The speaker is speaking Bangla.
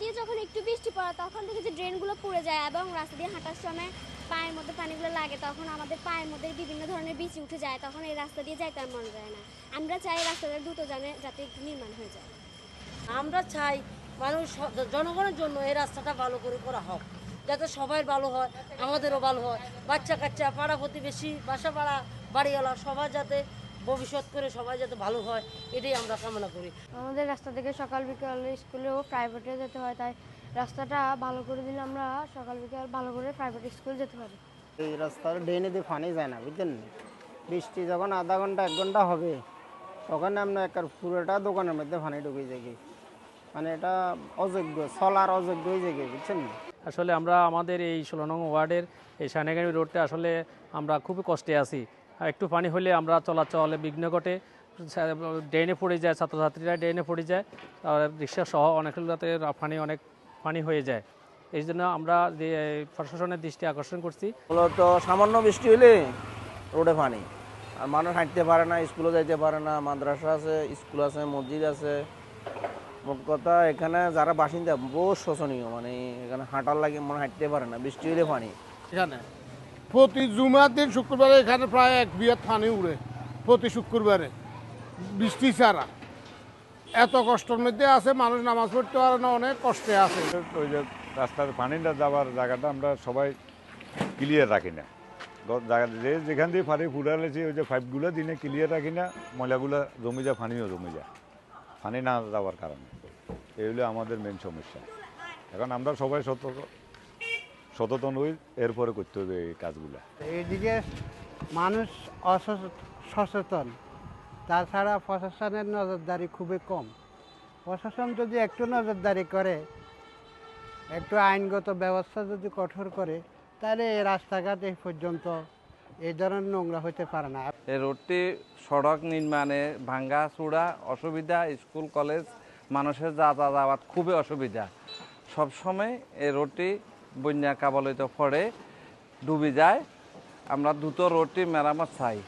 দিয়ে যখন একটু বৃষ্টি পড়ে, তখন থেকে যে ড্রেনগুলো পুড়ে যায় এবং রাস্তা দিয়ে হাঁটার সময় পায়ের মধ্যে পানিগুলো লাগে, তখন আমাদের পায়ের মধ্যে বিভিন্ন ধরনের বিচি উঠে যায়, তখন এই রাস্তা দিয়ে যাইতে আর মন যায় না। আমরা চাই রাস্তাটা দ্রুত জানে যাতে একটু নির্মাণ হয়ে যায়। আমরা চাই মানুষ, জনগণের জন্য এই রাস্তাটা ভালো করে করা হোক, যাতে সবাই ভালো হয়, আমাদেরও ভালো হয়। বাচ্চা কাচ্চা পাড়া প্রতিবেশী বাসা পাড়া বাড়িওয়ালা সবার যাতে ভবিষ্যৎ করে সবাই যাতে ভালো হয় এটাই আমরা কামনা করি। আমাদের রাস্তা থেকে সকাল বিকাল স্কুলেও প্রাইভেটে যেতে হয় তাই রাস্তাটা ভালো করে দিলে আমরা সকাল বিকাল ভালো করে প্রাইভেট স্কুল যেতে পারি। এই রাস্তার ড্রেনে দিয়ে পানি যায় না বুঝলেন? বৃষ্টি যখন আধা ঘণ্টা এক ঘণ্টা হবে তখন আমরা একটা পুরোটা দোকানের মধ্যে পানি ঢুকে যায় কি। মানে এটা অযোগ্য চলার অযোগ্য হয়ে যায় বুঝছেন? আসলে আমরা আমাদের এই ষোলো নং ওয়ার্ডের এই সায়নাগামী রোডটা আসলে আমরা খুবই কষ্টে আছি। একটু পানি হলে আমরা চলাচলে বিঘ্ন ঘটে। ড্রেনে পড়ে যায় ছাত্রছাত্রীরা ড্রেনে পড়ে যায় আর রিক্সা সহ অনেকগুলোতে পানি অনেক পানি হয়ে যায়। এই জন্য আমরা যে প্রশাসনের দৃষ্টি আকর্ষণ করছি। মূলত সামান্য বৃষ্টি হলে রোডে পানি। আর মানুষ হাঁটতে পারে না স্কুলে যাইতে পারে না মাদ্রাসা আছে স্কুল আছে মসজিদ আছে। মোট কথা এখানে যারা বাসিন্দা বহু শোচনীয় মানে এখানে হাঁটার লাগে মনে হাঁটতে পারে না বৃষ্টি হলে পানি। এখানে? প্রতি জুমার দিন শুক্রবারে এখানে প্রায় এক বিয়াত পানি উড়ে, প্রতি শুক্রবারে। বৃষ্টি ছাড়া। এত কষ্টের মধ্যে আছে, মানুষ নামাজ পড়তে পারে না, অনেক কষ্টে আছে। ওই যে রাস্তার পানিটা যাওয়ার জায়গাটা আমরা সবাই ক্লিয়ার রাখি না। যে যেখান দিয়ে পানি ফুরালেছি, ওই যে পাইপগুলো দিনে ক্লিয়ার রাখি না, ময়লাগুলো জমে যায়, পানিও জমে যায়। পানি না যাওয়ার কারণে। এই হলো আমাদের মেন সমস্যা। এখন আমরা সবাই সতর্ক। সচেতন হই এরপরে করতে হবে এই কাজগুলো। এইদিকে মানুষ সচেতন। তাছাড়া প্রশাসনের নজরদারি খুবই কম। প্রশাসন যদি একটু নজরদারি করে একটু আইনগত ব্যবস্থা যদি কঠোর করে তাহলে এই রাস্তাঘাট এই পর্যন্ত এই ধরনের নোংরা হতে পারে না। এই রোডটি সড়ক নির্মাণে ভাঙ্গা চূড়া অসুবিধা স্কুল কলেজ মানুষের যাতায়াত খুবই অসুবিধা। সবসময় এই রোডটি বন্যা কাবলিত পড়ে ডুবে যায়। আমরা দ্রুত রোডটি মেরামত চাই।